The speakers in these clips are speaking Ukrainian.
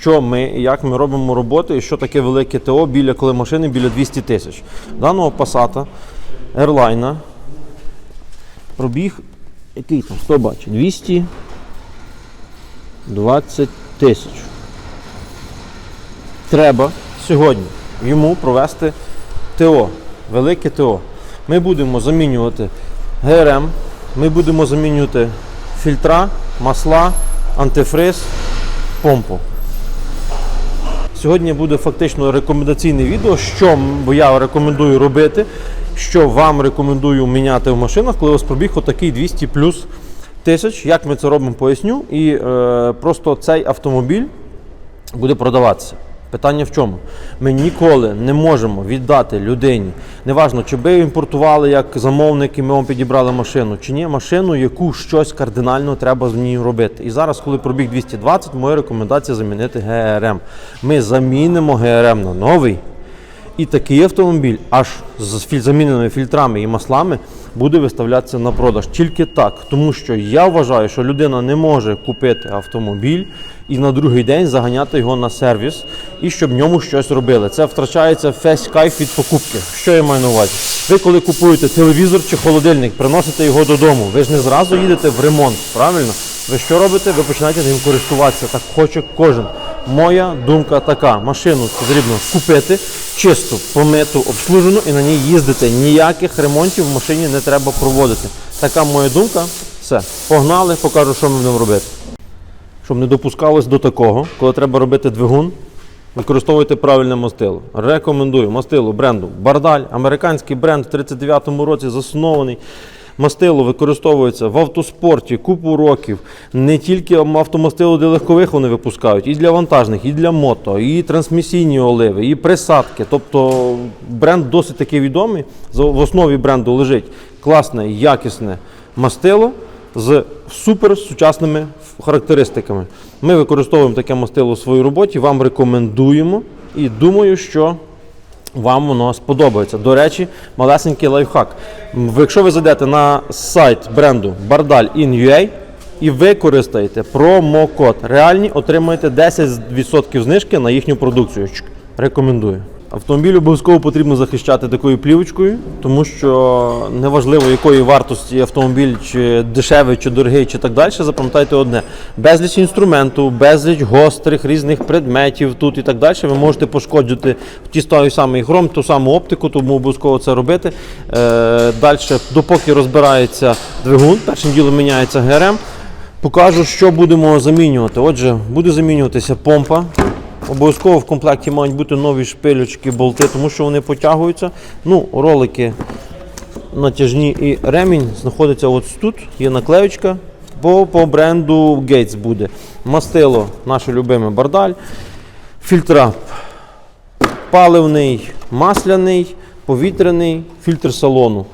що ми як ми робимо роботи, і що таке велике ТО біля коли машини біля 200 тисяч. Даного Passat Airline пробіг, який там, хто бачить, 220 тисяч. Треба сьогодні йому провести ТО, велике ТО. Ми будемо замінювати ГРМ, ми будемо замінювати фільтра, масла, антифриз, помпу. Сьогодні буде фактично рекомендаційне відео, що я рекомендую робити, що вам рекомендую міняти в машинах, коли у вас пробіг отакий 200 плюс тисяч. Як ми це робимо, поясню. І е, просто цей автомобіль буде продаватися. Питання в чому? Ми ніколи не можемо віддати людині, неважно, чи ви імпортували як замовник, і ми вам підібрали машину, чи ні, машину, яку щось кардинально треба з ній робити. І зараз, коли пробіг 220, моя рекомендація замінити ГРМ. Ми замінимо ГРМ на новий. І такий автомобіль, аж з заміненими фільтрами і маслами, буде виставлятися на продаж. Тільки так. Тому що я вважаю, що людина не може купити автомобіль і на другий день заганяти його на сервіс і щоб в ньому щось робили. Це втрачається весь кайф від покупки. Що я маю на увазі? Ви коли купуєте телевізор чи холодильник, приносите його додому. Ви ж не зразу їдете в ремонт, правильно? Ви що робите? Ви починаєте ним користуватися. Так хоче кожен. Моя думка така: машину потрібно купити чисту, помиту, обслужену і на ній їздити. Ніяких ремонтів в машині не треба проводити. Така моя думка. Все, погнали, покажу, що ми будемо робити. Щоб не допускалось до такого, коли треба робити двигун, використовуйте правильне мастило. Рекомендую мастило бренду Бардаль, американський бренд в 39-му році заснований. Мастило використовується в автоспорті купу років. Не тільки автомастило для легкових вони випускають, і для вантажних, і для мото, і трансмісійні оливи, і присадки. Тобто бренд досить таки відомий. В основі бренду лежить класне, якісне мастило з супер сучасними характеристиками. Ми використовуємо таке мастило у своїй роботі, вам рекомендуємо і думаю, що вам воно сподобається. До речі, малесенький лайфхак. Якщо ви зайдете на сайт бренду Bardal.in.ua і використаєте промокод реальні, отримаєте 10% знижки на їхню продукцію. Рекомендую. Автомобіль обов'язково потрібно захищати такою плівочкою, тому що неважливо якої вартості автомобіль, чи дешевий, чи дорогий, чи так далі, запам'ятайте одне: безліч інструменту, безліч гострих різних предметів тут і так далі. Ви можете пошкоджити ті той самий хром, ту саму оптику, тому обов'язково це робити. Е, далі, допоки розбирається двигун, першим ділом міняється ГРМ. Покажу, що будемо замінювати. Отже, буде замінюватися помпа. Обов'язково в комплекті мають бути нові шпилючки, болти, тому що вони потягуються. Ну, ролики натяжні і ремінь знаходиться ось тут. Є наклеючка, бо по бренду Gates буде. Мастило, наше любиме бардаль. Фільтра паливний, масляний, повітряний, фільтр салону.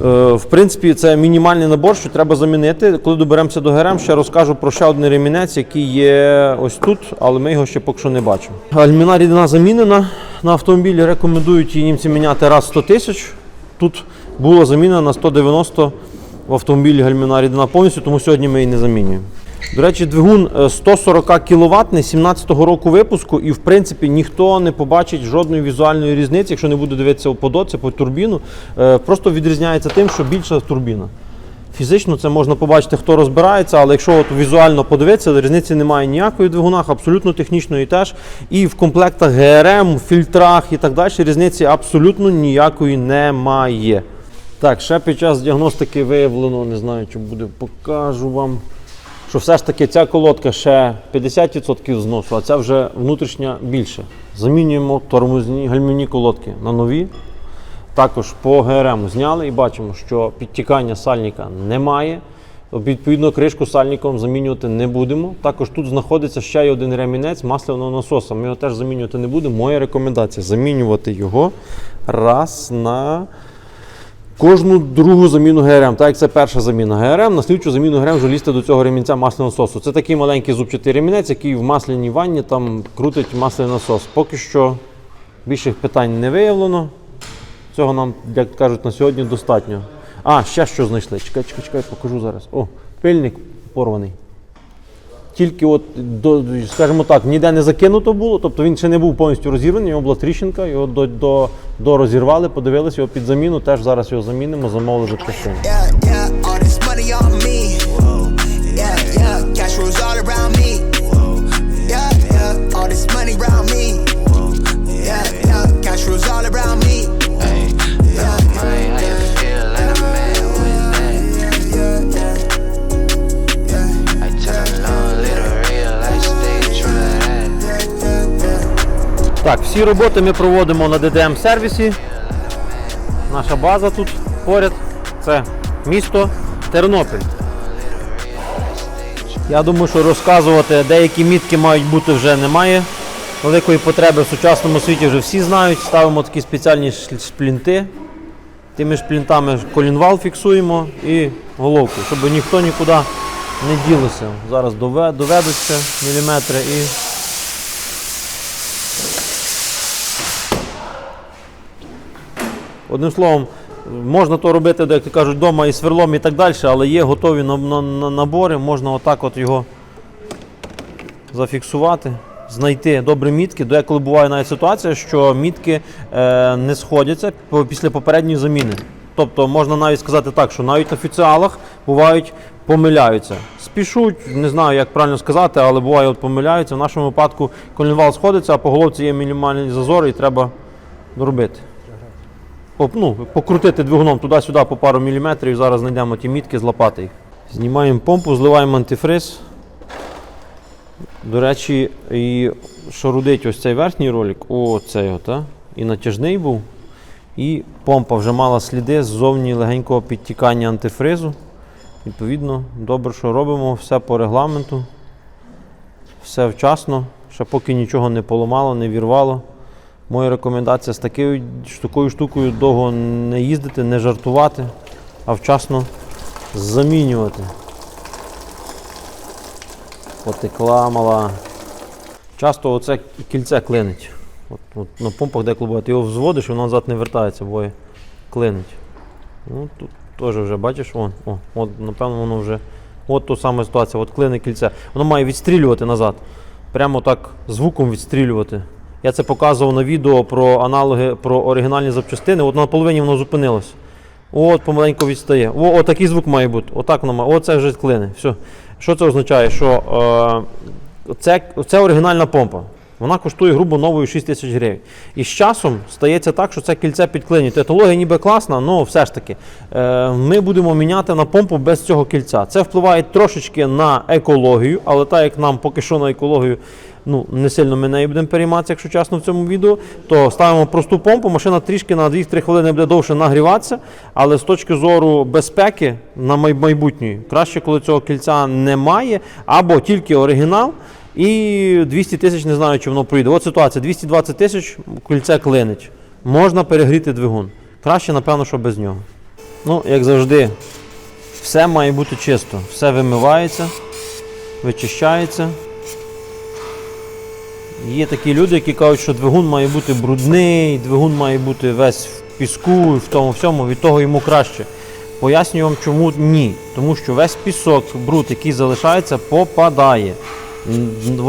Е, В принципі, це мінімальний набор, що треба замінити. Коли доберемося до ГРМ, ще розкажу про ще один ремінець, який є ось тут, але ми його ще поки що не бачимо. Альміна рідина замінена. На автомобілі рекомендують її німці міняти раз в 100 тисяч. Тут була заміна на 190 в автомобілі гальміна рідина повністю, тому сьогодні ми її не замінюємо. До речі, двигун е, 140 кВт 17-го року випуску, і в принципі ніхто не побачить жодної візуальної різниці, якщо не буде дивитися по доці, по турбіну. Е, Просто відрізняється тим, що більша турбіна. Фізично це можна побачити, хто розбирається, але якщо от візуально подивитися, різниці немає ніякої в двигунах, абсолютно технічної теж. І в комплектах ГРМ, фільтрах і так далі різниці абсолютно ніякої немає. Так, ще під час діагностики виявлено, не знаю, чи буде, покажу вам, що все ж таки ця колодка ще 50% зносу, а ця вже внутрішня більше. Замінюємо тормозні гальмівні колодки на нові. Також по ГРМ зняли і бачимо, що підтікання сальника немає. Відповідно, кришку сальником замінювати не будемо. Також тут знаходиться ще й один ремінець масляного насоса. Ми його теж замінювати не будемо. Моя рекомендація замінювати його раз на кожну другу заміну ГРМ. Так як це перша заміна ГРМ, на слідчу заміну ГРМ вже лізти до цього ремінця масляного насосу. Це такий маленький зубчатий ремінець, який в масляній ванні там крутить масляний насос. Поки що більших питань не виявлено. Цього нам, як кажуть, на сьогодні достатньо. А, ще що знайшли. Чекай, чекай, чекай, покажу зараз. О, пильник порваний. тільки от до, скажімо так, ніде не закинуто було, тобто він ще не був повністю розірваний, його була тріщинка, його до, до, до розірвали, подивилися його під заміну, теж зараз його замінимо, замовили запчастини. Yeah, Так, всі роботи ми проводимо на DDM сервісі. Наша база тут поряд. Це місто Тернопіль. Я думаю, що розказувати деякі мітки мають бути вже немає. Великої потреби в сучасному світі вже всі знають. Ставимо такі спеціальні шплінти. Тими шплінтами колінвал фіксуємо і головку, щоб ніхто нікуди не ділося. Зараз доведуться міліметри і Одним словом, можна то робити, як кажуть, вдома і сверлом і так далі, але є готові на- на- на- набори, можна отак от його зафіксувати, знайти добрі мітки. Деколи буває навіть ситуація, що мітки е, не сходяться після попередньої заміни. Тобто можна навіть сказати так, що навіть на офіціалах бувають помиляються. Спішуть, не знаю, як правильно сказати, але буває, от помиляються. В нашому випадку колінвал сходиться, а по головці є мінімальні зазори і треба доробити. Ну, покрутити двигуном туди-сюди по пару міліметрів, зараз знайдемо ті мітки, злапати їх. Знімаємо помпу, зливаємо антифриз. До речі, і рудить ось цей верхній ролик, о, цей і натяжний був. І помпа вже мала сліди ззовні легенького підтікання антифризу. Відповідно, добре, що робимо, все по регламенту, все вчасно, ще поки нічого не поламало, не вірвало. Моя рекомендація з такою, з такою штукою довго не їздити, не жартувати, а вчасно замінювати. Потекла мала. Часто оце кільце клинить. От, от на помпах де клубати. Його взводиш і воно назад не вертається, бо клинить. Ну, тут теж вже бачиш, вон, о, от, напевно, воно вже. От ту сама ситуація, от клине кільце. Воно має відстрілювати назад. Прямо так звуком відстрілювати. Я це показував на відео про аналоги, про оригінальні запчастини. От на половині воно зупинилось. От помаленьку відстає. О, о, такий звук має бути. Отак воно має. О, це вже клине. Все. Що це означає? Що е, це, це оригінальна помпа. Вона коштує грубо новою 6 тисяч гривень. І з часом стається так, що це кільце підклинює. Технологія ніби класна, але все ж таки е, ми будемо міняти на помпу без цього кільця. Це впливає трошечки на екологію, але так як нам поки що на екологію ну, не сильно ми нею будемо перейматися, якщо чесно, в цьому відео, то ставимо просту помпу, машина трішки на 2-3 хвилини буде довше нагріватися, але з точки зору безпеки на май- майбутньої, краще, коли цього кільця немає, або тільки оригінал. І 200 тисяч не знаю, чи воно пройде. От ситуація: 220 тисяч кільце клинить. Можна перегріти двигун. Краще, напевно, що без нього. Ну, як завжди, все має бути чисто. Все вимивається, вичищається. Є такі люди, які кажуть, що двигун має бути брудний, двигун має бути весь в піску, і в тому всьому, від того йому краще. Пояснюю вам, чому ні. Тому що весь пісок, бруд, який залишається, попадає.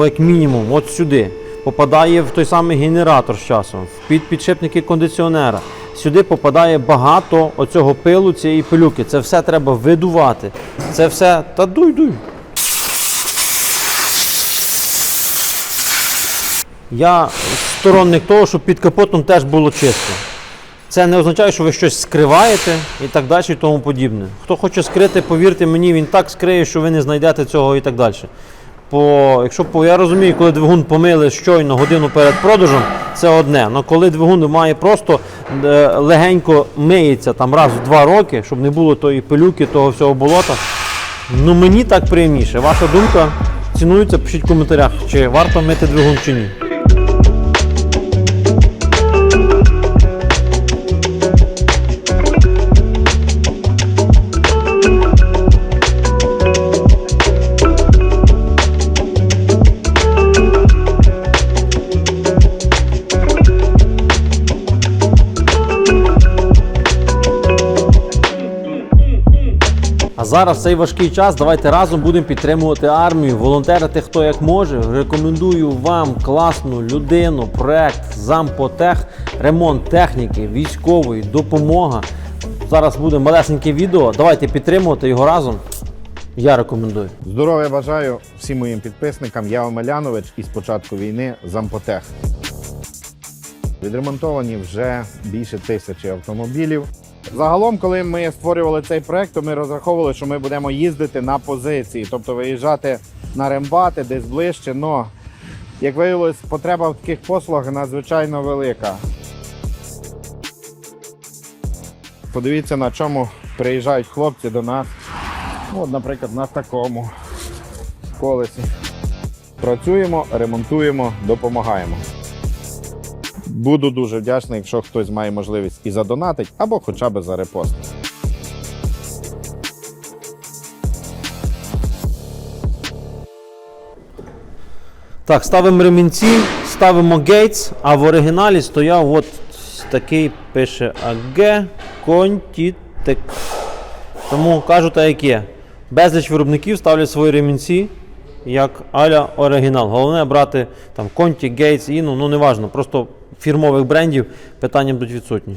Як мінімум, от сюди. Попадає в той самий генератор з часом, в під підшипники кондиціонера. Сюди попадає багато оцього пилу, цієї пилюки. Це все треба видувати. Це все. Та дуй, дуй. Я сторонник того, щоб під капотом теж було чисто. Це не означає, що ви щось скриваєте і так далі, і тому подібне. Хто хоче скрити, повірте мені, він так скриє, що ви не знайдете цього і так далі. По, якщо по, я розумію, коли двигун помили щойно годину перед продажем, це одне. Але коли двигун має просто е, легенько миється там раз в два роки, щоб не було тої пилюки, того всього болота, ну мені так приємніше. Ваша думка цінується, пишіть в коментарях, чи варто мити двигун чи ні. Зараз цей важкий час. Давайте разом будемо підтримувати армію, волонтерити хто як може. Рекомендую вам класну людину, проект Зампотех, ремонт техніки, військової, допомога. Зараз буде малесеньке відео. Давайте підтримувати його разом. Я рекомендую. Здоров'я бажаю всім моїм підписникам. Я Омелянович і з початку війни Зампотех. Відремонтовані вже більше тисячі автомобілів. Загалом, коли ми створювали цей проект, то ми розраховували, що ми будемо їздити на позиції, тобто виїжджати на рембати десь ближче. Но як виявилось, потреба в таких послугах надзвичайно велика. Подивіться, на чому приїжджають хлопці до нас. От, наприклад, на такому колесі. Працюємо, ремонтуємо, допомагаємо. Буду дуже вдячний, якщо хтось має можливість і задонатить, або хоча б за репост. Так, ставимо ремінці, ставимо гейтс, а в оригіналі стояв от такий пише АГ Контітек. Тому кажу так, як є. Безліч виробників ставлять свої ремінці як аля оригінал. Головне брати там Conti, Gates, Inu, ну неважно, просто фірмових брендів питання будуть відсутні.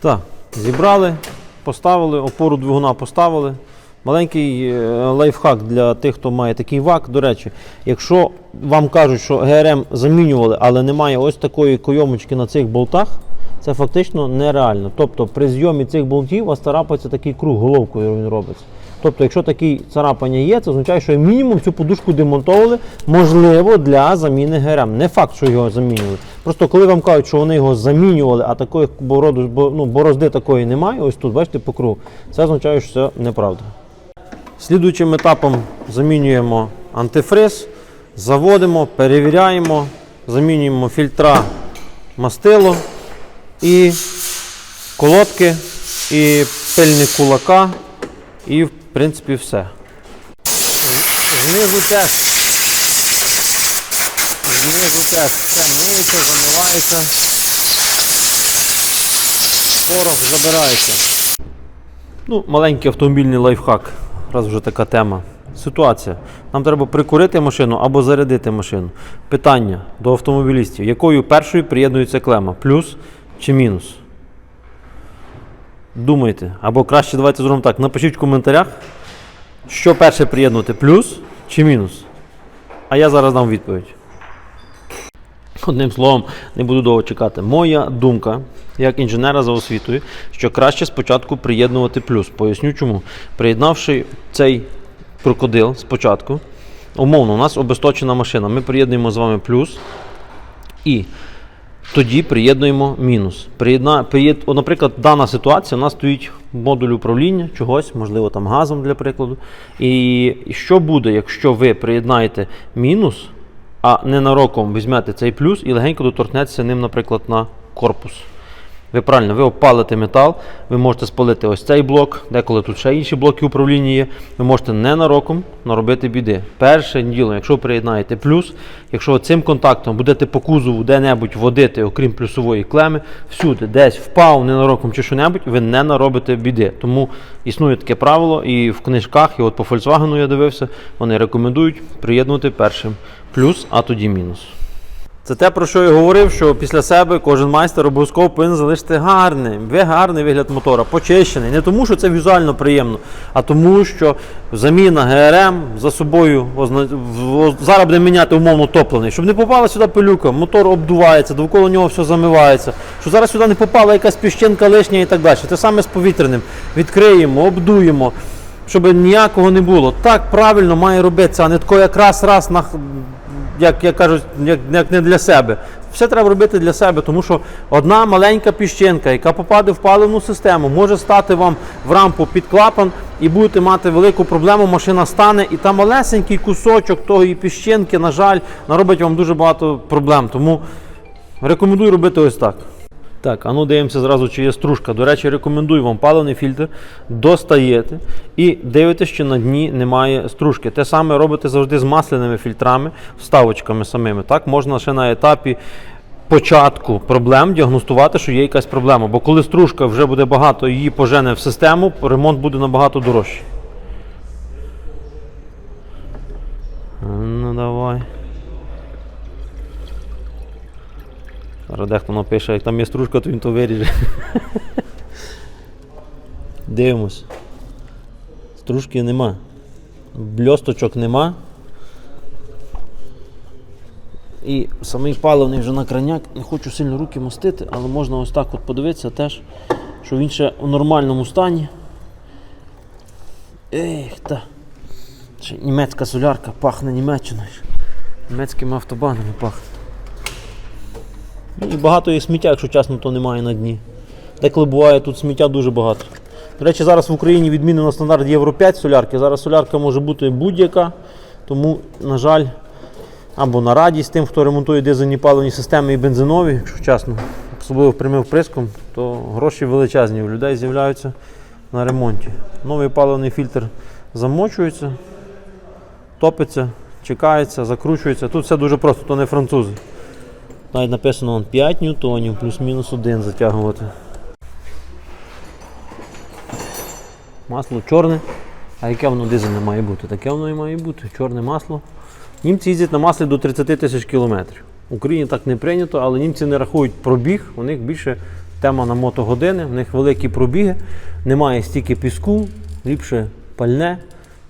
Так, зібрали, поставили, опору двигуна поставили. Маленький е, лайфхак для тих, хто має такий вак. До речі, якщо вам кажуть, що ГРМ замінювали, але немає ось такої койомочки на цих болтах, це фактично нереально. Тобто при зйомі цих болтів у вас царапається такий круг головкою він робиться. Тобто, якщо такі царапання є, це означає, що мінімум цю подушку демонтовували, можливо, для заміни ГРМ. Не факт, що його замінювали. Просто коли вам кажуть, що вони його замінювали, а такої бороду, бо- ну, борозди такої немає, ось тут, бачите, по кругу, це означає, що це неправда. Слідуючим етапом замінюємо антифриз, заводимо, перевіряємо, замінюємо фільтра мастило і колодки, і пильник кулака, і в принципі все. Знизу теж. Знизу теж все миється, замивається. Порох забирається. Ну, маленький автомобільний лайфхак, раз вже така тема. Ситуація. Нам треба прикурити машину або зарядити машину. Питання до автомобілістів: якою першою приєднується клема? Плюс чи мінус? Думайте. Або краще давайте зробимо так. Напишіть в коментарях, що перше приєднувати, плюс чи мінус. А я зараз дам відповідь. Одним словом, не буду довго чекати. Моя думка, як інженера за освітою, що краще спочатку приєднувати плюс. Поясню чому. Приєднавши цей крокодил спочатку, умовно, у нас обесточена машина. Ми приєднуємо з вами плюс і тоді приєднуємо мінус. Приєдна, приєд, о, наприклад, дана ситуація у нас стоїть модуль управління чогось, можливо, там газом для прикладу. І що буде, якщо ви приєднаєте мінус, а ненароком візьмете цей плюс і легенько доторкнетеся ним, наприклад, на корпус. Ви правильно, ви опалите метал, ви можете спалити ось цей блок, деколи тут ще інші блоки управління є. Ви можете ненароком наробити біди. Перше діло, якщо приєднаєте плюс, якщо цим контактом будете по кузову де-небудь водити, окрім плюсової клеми, всюди, десь впав ненароком чи що-небудь, ви не наробите біди. Тому існує таке правило, і в книжках, і от по Volkswagen я дивився, вони рекомендують приєднувати першим плюс, а тоді мінус. Це те, про що я говорив, що після себе кожен майстер обов'язково повинен залишити гарний, гарний вигляд мотора, почищений. Не тому, що це візуально приємно, а тому, що заміна ГРМ за собою зараз буде міняти умовно топлений, щоб не попала сюди пилюка, мотор обдувається, довкола нього все замивається, що зараз сюди не попала якась піщинка лишня і так далі. Те саме з повітряним. Відкриємо, обдуємо. Щоб ніякого не було. Так правильно має робитися, а не тако якраз раз на як, як кажуть, як, як не для себе. Все треба робити для себе, тому що одна маленька піщинка, яка попаде в паливну систему, може стати вам в рампу під клапан і будете мати велику проблему, машина стане, і там малесенький кусочок тої піщинки, на жаль, наробить вам дуже багато проблем. Тому рекомендую робити ось так. Так, а ну дивимося зразу, чи є стружка. До речі, рекомендую вам паливний фільтр достаєте і дивитесь, що на дні немає стружки. Те саме робите завжди з масляними фільтрами, вставочками самими. Так, Можна ще на етапі. Початку проблем діагностувати, що є якась проблема. Бо коли стружка вже буде багато, її пожене в систему, ремонт буде набагато дорожчий. Ну давай. Дехто напише, як там є стружка, то він то виріже. Дивимось. Стружки нема. Бльосточок нема. І самий паливний вже на краняк. Не хочу сильно руки мастити, але можна ось так от подивитися теж, що він ще у нормальному стані. Ех, та. Ще німецька солярка пахне Німеччиною. Німецькими автобанами пахне. І багато є сміття, якщо чесно, то немає на дні. Деколи буває тут сміття дуже багато. До речі, зараз в Україні відмінено стандарт Євро 5 солярки. Зараз солярка може бути будь-яка, тому, на жаль, або на радість тим, хто ремонтує дизельні паливні системи і бензинові, якщо чесно, особливо прямим вприском, то гроші величезні у людей з'являються на ремонті. Новий паливний фільтр замочується, топиться, чекається, закручується. Тут все дуже просто, то не французи. Навіть написано вон, 5 ньютонів плюс-мінус 1 затягувати. Масло чорне. А яке воно дизельне має бути? Таке воно і має бути. Чорне масло. Німці їздять на маслі до 30 тисяч кілометрів. В Україні так не прийнято, але німці не рахують пробіг. У них більше тема на мотогодини, в них великі пробіги, немає стільки піску, ліпше пальне,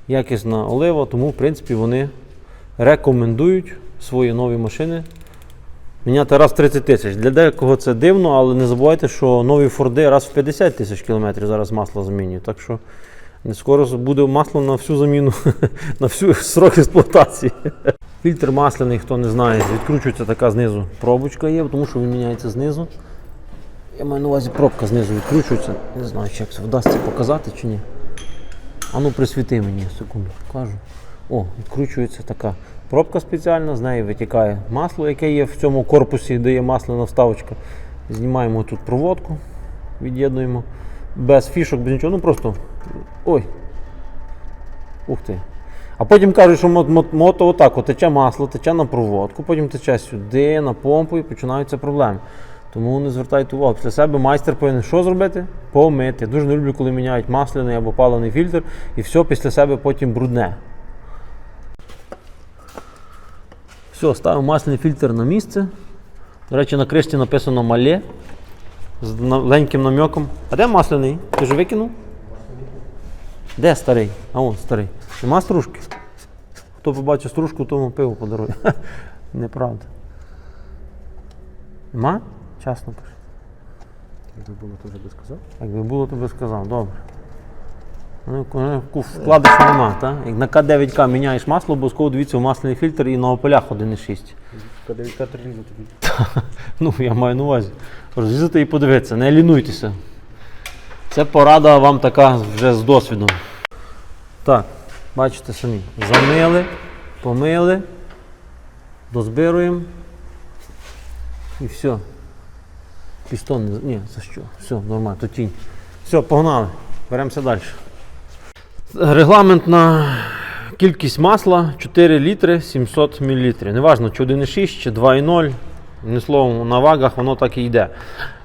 якісна олива, тому в принципі вони рекомендують свої нові машини міняти раз в 30 тисяч. Для декого це дивно, але не забувайте, що нові Форди раз в 50 тисяч кілометрів зараз масло замінюють. Так що не скоро буде масло на всю заміну, на всю срок експлуатації. Фільтр масляний, хто не знає, відкручується така знизу пробочка є, тому що він міняється знизу. Я маю на увазі пробка знизу відкручується. Не знаю, чи як це вдасться показати чи ні. А ну присвіти мені, секунду, кажу. О, відкручується така пробка спеціальна, з неї витікає масло, яке є в цьому корпусі, де є масляна вставочка. Знімаємо тут проводку, від'єднуємо. Без фішок, без нічого, ну просто. Ой. Ух ти. А потім кажуть, що мо- мо- мото отак, от тече масло, тече на проводку, потім тече сюди, на помпу і починаються проблеми. Тому не звертайте увагу. Після себе майстер повинен що зробити? Помити. Дуже не люблю, коли міняють масляний або паливний фільтр, і все після себе потім брудне. Все, ставимо масляний фільтр на місце. До речі, на кришці написано мале з маленьким намеком. А де масляний? Ти ж викинув? Де старий? А он старий. Нема стружки? Хто побачить стружку, тому пиво подарує. Неправда. Нема? Чесно кажу. Якби було, то вже би сказав. Якби було, то би сказав, добре. Ну, коли Вкладиш нема, так? Як на К9К міняєш масло, обов'язково дивіться в масляний фільтр і на опелях 1,6. Коли відкати тобі. Ну, я маю на увазі. Розрізати і подивитися, не лінуйтеся. Це порада вам така вже з досвідом. Так, бачите самі. Замили, помили, дозбируємо. І все. Пістон не. Ні, за що? Все, нормально, то тінь. Все, погнали. Беремося далі. Регламент на кількість масла 4 літри 700 мл. Неважно, чи 1,6 чи 2,0. Не словом, на вагах воно так і йде.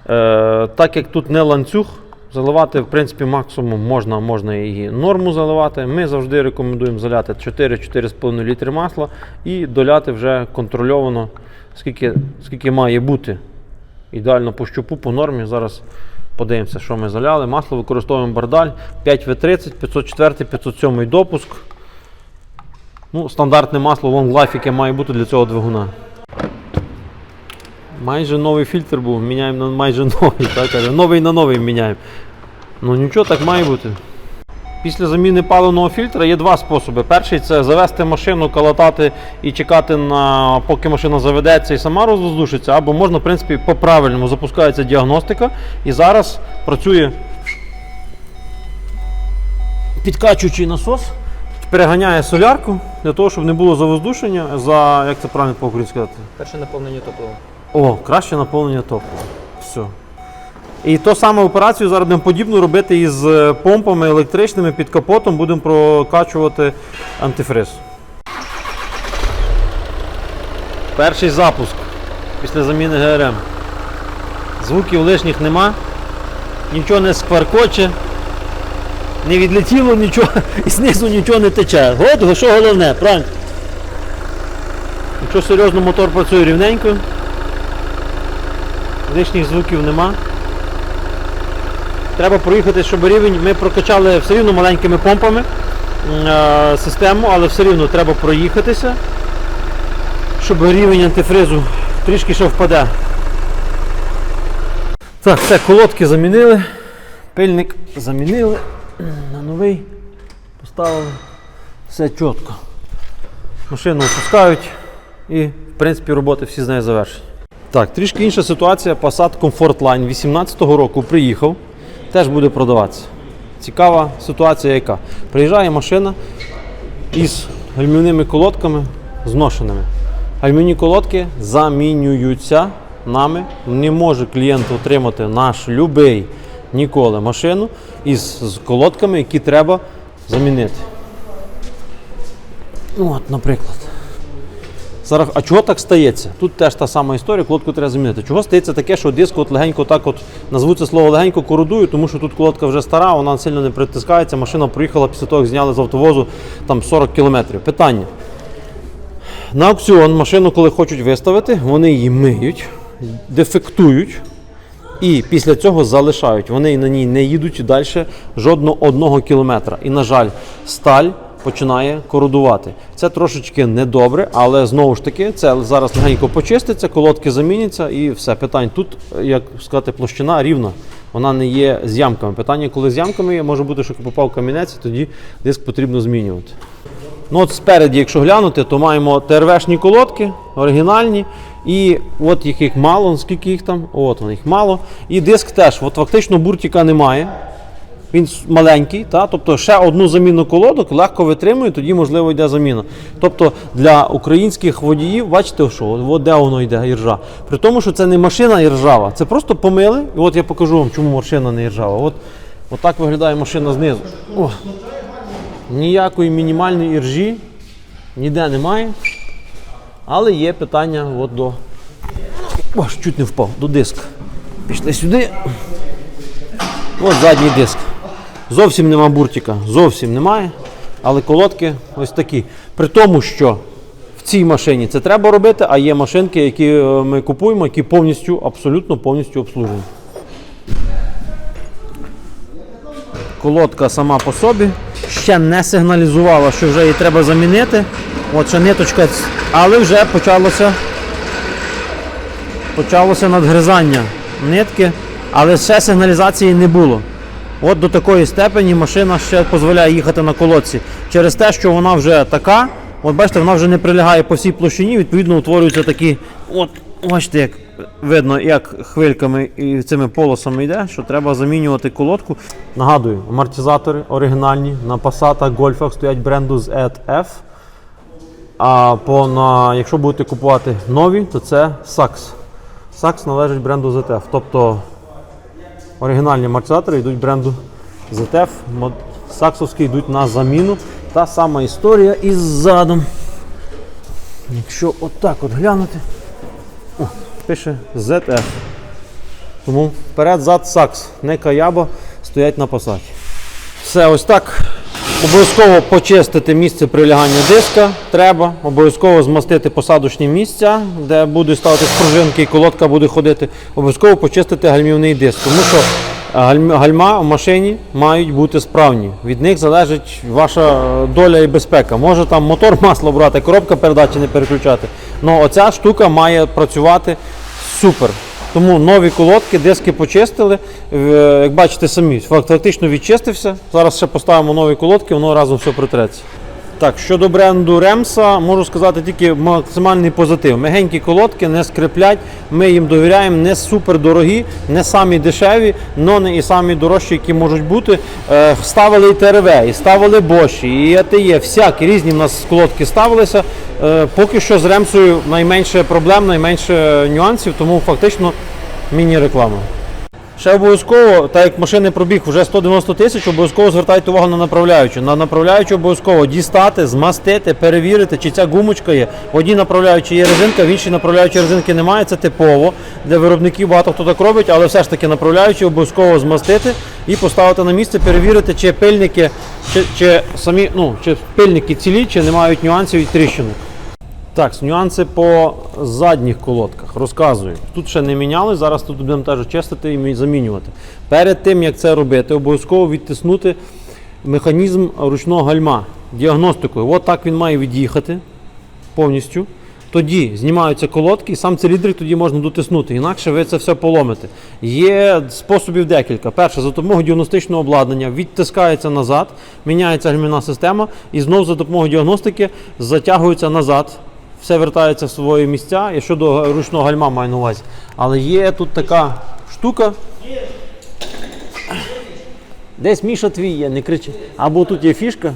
Е, так як тут не ланцюг, заливати в принципі максимум можна, можна і норму заливати. Ми завжди рекомендуємо заляти 4-4,5 літри масла і доляти вже контрольовано, скільки, скільки має бути. Ідеально по щупу, по нормі. Зараз подивимося, що ми заляли. Масло використовуємо бардаль 5В30, 504, 507 допуск. Ну, стандартне масло Long Life, яке має бути для цього двигуна. Майже новий фільтр був, міняємо на майже новий. Так, новий на новий міняємо. Ну нічого, так має бути. Після заміни паливного фільтра є два способи. Перший це завести машину, калатати і чекати, на, поки машина заведеться і сама розвоздушиться, або можна, в принципі, по-правильному запускається діагностика і зараз працює підкачуючий насос, переганяє солярку для того, щоб не було завоздушення за, як це правильно по-українськи сказати? Перше наповнення топлива. О, краще наповнення топлива. Все. І ту саму операцію зараз будемо подібну робити із е, помпами електричними під капотом, будемо прокачувати антифриз. Перший запуск після заміни ГРМ. Звуків лишніх нема, нічого не скваркоче, не відлетіло нічого і знизу нічого не тече. От що головне, правильно? Якщо серйозно, мотор працює рівненько. Лишніх звуків нема. Треба проїхати, щоб рівень. Ми прокачали все рівно маленькими помпами е, систему, але все рівно треба проїхатися, щоб рівень антифризу трішки ще впаде. Так, все, колодки замінили, пильник замінили, на новий поставили. Все чітко. Машину опускають і, в принципі, роботи всі з нею завершені. Так, трішки інша ситуація. Passat Comfort Line 18-го року приїхав, теж буде продаватися. Цікава ситуація яка? Приїжджає машина із гальмівними колодками зношеними. Гальмівні колодки замінюються нами. Не може клієнт отримати наш любий ніколи машину із колодками, які треба замінити. От, наприклад. Зараз, а чого так стається? Тут теж та сама історія, колодку треба замінити. Чого стається таке, що диск от легенько так от назву це слово легенько кородує, тому що тут колодка вже стара, вона сильно не притискається, машина проїхала після того, як зняли з автовозу там 40 кілометрів. Питання. На аукціон машину, коли хочуть виставити, вони її миють, дефектують і після цього залишають. Вони на ній не їдуть далі жодного одного кілометра. І, на жаль, сталь починає кородувати. Це трошечки недобре, але знову ж таки, це зараз легенько почиститься, колодки заміняться і все. Питань тут, як сказати, площина рівна. Вона не є з ямками. Питання, коли з ямками є, може бути, що попав камінець, і тоді диск потрібно змінювати. Ну от спереді, якщо глянути, то маємо ТРВшні колодки, оригінальні. І от їх, мало, скільки їх там, от вони їх мало. І диск теж, от фактично буртика немає. Він маленький, та? тобто ще одну заміну колодок легко витримує, тоді можливо йде заміна. Тобто для українських водіїв, бачите, що де воно йде іржа. При тому, що це не машина іржава, це просто помили. І от я покажу вам, чому машина не іржава. От, от так виглядає машина знизу. О, ніякої мінімальної іржі ніде немає. Але є питання от до. Ось, чуть не впав, до диска. Пішли сюди. От задній диск. Зовсім нема буртика, зовсім немає. Але колодки ось такі. При тому, що в цій машині це треба робити, а є машинки, які е, ми купуємо, які повністю, абсолютно повністю обслужені. Колодка сама по собі ще не сигналізувала, що вже її треба замінити. От ще ниточка, але вже почалося, почалося надгризання нитки, але ще сигналізації не було. От до такої степені машина ще дозволяє їхати на колодці. Через те, що вона вже така, от бачите, вона вже не прилягає по всій площині, відповідно утворюються такі, от, бачите, як видно, як хвильками і цими полосами йде, що треба замінювати колодку. Нагадую, амортизатори оригінальні на Passat, Golf стоять бренду з EF. А по, на, якщо будете купувати нові, то це Saks. Saks належить бренду ZF. Тобто оригінальні амортизатори йдуть бренду ZF, саксовські йдуть на заміну. Та сама історія із задом. Якщо отак от глянути, о, пише ZF. Тому вперед зад сакс, не каяба, стоять на посаді. Все, ось так. Обов'язково почистити місце прилягання диска треба, обов'язково змастити посадочні місця, де будуть ставити пружинки і колодка буде ходити. Обов'язково почистити гальмівний диск, тому що е, гальм- гальма в машині мають бути справні. Від них залежить ваша доля і безпека. Може там мотор масло брати, коробка передачі не переключати. але оця штука має працювати супер. Тому нові колодки, диски почистили. Е, Як бачите самі, факт- фактично відчистився. Зараз ще поставимо нові колодки, воно разом все притреться. Так, щодо бренду Ремса, можу сказати тільки максимальний позитив. Мегенькі колодки не скриплять, ми їм довіряємо, не супер дорогі, не самі дешеві, але не і самі дорожчі, які можуть бути. Е, Ставили і ТРВ, і ставили Боші, і АТЄ, всякі різні в нас колодки ставилися. Е, Поки що з Ремсою найменше проблем, найменше нюансів, тому фактично міні-реклама. Ще обов'язково, так як машини пробіг вже 190 тисяч, обов'язково звертайте увагу на направляючу. На направляючу обов'язково дістати, змастити, перевірити, чи ця гумочка є. В одній направляючій є резинка, в іншій направляючій резинки немає. Це типово. Для виробників багато хто так робить, але все ж таки направляючі обов'язково змастити і поставити на місце, перевірити, чи пильники, чи, чи самі, ну, чи пильники цілі, чи не мають нюансів і тріщинок. Так, нюанси по задніх колодках. Розказую. Тут ще не міняли, зараз тут будемо теж чистити і замінювати. Перед тим, як це робити, обов'язково відтиснути механізм ручного гальма діагностикою. От так він має від'їхати повністю. Тоді знімаються колодки, і сам циліндрик тоді можна дотиснути, інакше ви це все поломите. Є способів декілька. Перше, за допомогою діагностичного обладнання відтискається назад, міняється гальмівна система, і знову за допомогою діагностики затягується назад. Все вертається в свої місця. Я щодо ручного гальма маю на увазі. Але є тут така штука. Десь Міша твій є, не кричи. Або тут є фішка.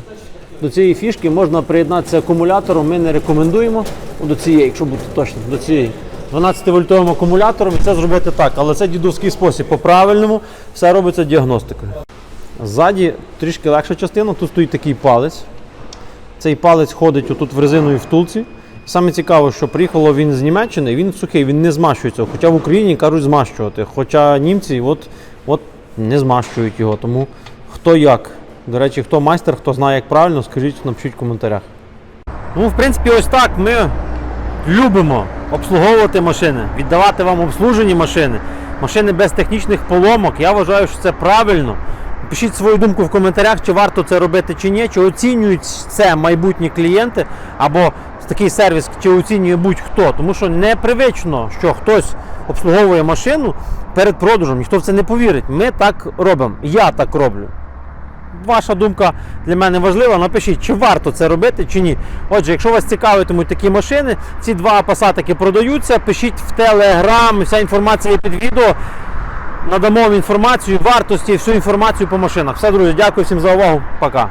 До цієї фішки можна приєднатися акумулятором. Ми не рекомендуємо до цієї, якщо бути точно, до цієї. 12-вольтовим акумулятором і це зробити так. Але це дідовський спосіб. По-правильному все робиться діагностикою. Ззаді трішки легша частина, тут стоїть такий палець. Цей палець ходить отут в резиновій втулці. Саме цікаво, що приїхало він з Німеччини, він сухий, він не змащується. Хоча в Україні кажуть змащувати. Хоча німці от, от не змащують його. Тому хто як. До речі, хто майстер, хто знає, як правильно, скажіть, напишіть в коментарях. Ну, в принципі, ось так ми любимо обслуговувати машини, віддавати вам обслужені машини, машини без технічних поломок. Я вважаю, що це правильно. Пишіть свою думку в коментарях, чи варто це робити чи ні, чи оцінюють це майбутні клієнти, або такий сервіс, чи оцінює будь-хто. Тому що непривично, що хтось обслуговує машину перед продажем, ніхто в це не повірить. Ми так робимо. Я так роблю. Ваша думка для мене важлива. Напишіть, чи варто це робити, чи ні. Отже, якщо вас цікавитимуть такі машини, ці два пасатики продаються. Пишіть в Телеграм, вся інформація під відео. Надамо вам інформацію, вартості, всю інформацію по машинах. Все, друзі, дякую всім за увагу. Пока.